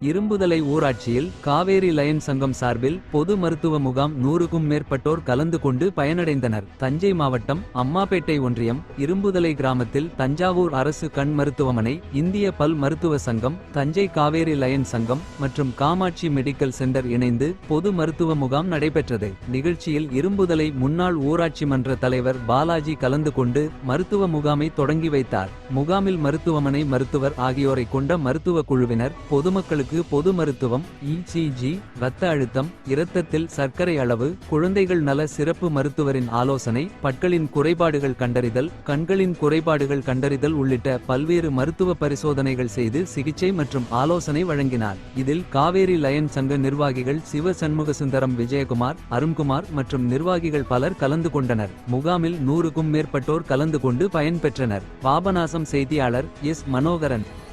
இரும்புதலை ஊராட்சியில் காவேரி லயன் சங்கம் சார்பில் பொது மருத்துவ முகாம் நூறுக்கும் மேற்பட்டோர் கலந்து கொண்டு பயனடைந்தனர். தஞ்சை மாவட்டம் அம்மாபேட்டை ஒன்றியம் இரும்புதலை கிராமத்தில் தஞ்சாவூர் அரசு கண் மருத்துவமனை இந்திய பல் மருத்துவ சங்கம் தஞ்சை காவேரி லயன் சங்கம் மற்றும் காமாட்சி மெடிக்கல் சென்டர் இணைந்து பொது மருத்துவ முகாம் நடைபெற்றது. நிகழ்ச்சியில் இரும்புதலை முன்னாள் ஊராட்சி மன்ற தலைவர் பாலாஜி கலந்து கொண்டு மருத்துவ முகாமை தொடங்கி வைத்தார். முகாமில் மருத்துவமனை மருத்துவர் ஆகியோரை கொண்ட மருத்துவ குழுவினர் பொதுமக்களுக்கு பொது மருத்துவம் இசிஜி இரத்த அழுத்தம் இரத்தத்தில் சர்க்கரை அளவு குழந்தைகள் நல சிறப்பு மருத்துவரின் ஆலோசனை பற்களின் குறைபாடுகள் கண்டறிதல் கண்களின் குறைபாடுகள் கண்டறிதல் உள்ளிட்ட பல்வேறு மருத்துவ பரிசோதனைகள் செய்து சிகிச்சை மற்றும் ஆலோசனை வழங்கினார். இதில் காவேரி லயன் சங்க நிர்வாகிகள் சிவ சண்முகசுந்தரம் விஜயகுமார் அருண்குமார் மற்றும் நிர்வாகிகள் பலர் கலந்து கொண்டனர். முகாமில் நூறுக்கும் மேற்பட்டோர் கலந்து கொண்டு பயன்பெற்றனர் பாபநாசம் செய்தியாளர் எஸ். மனோகரன்.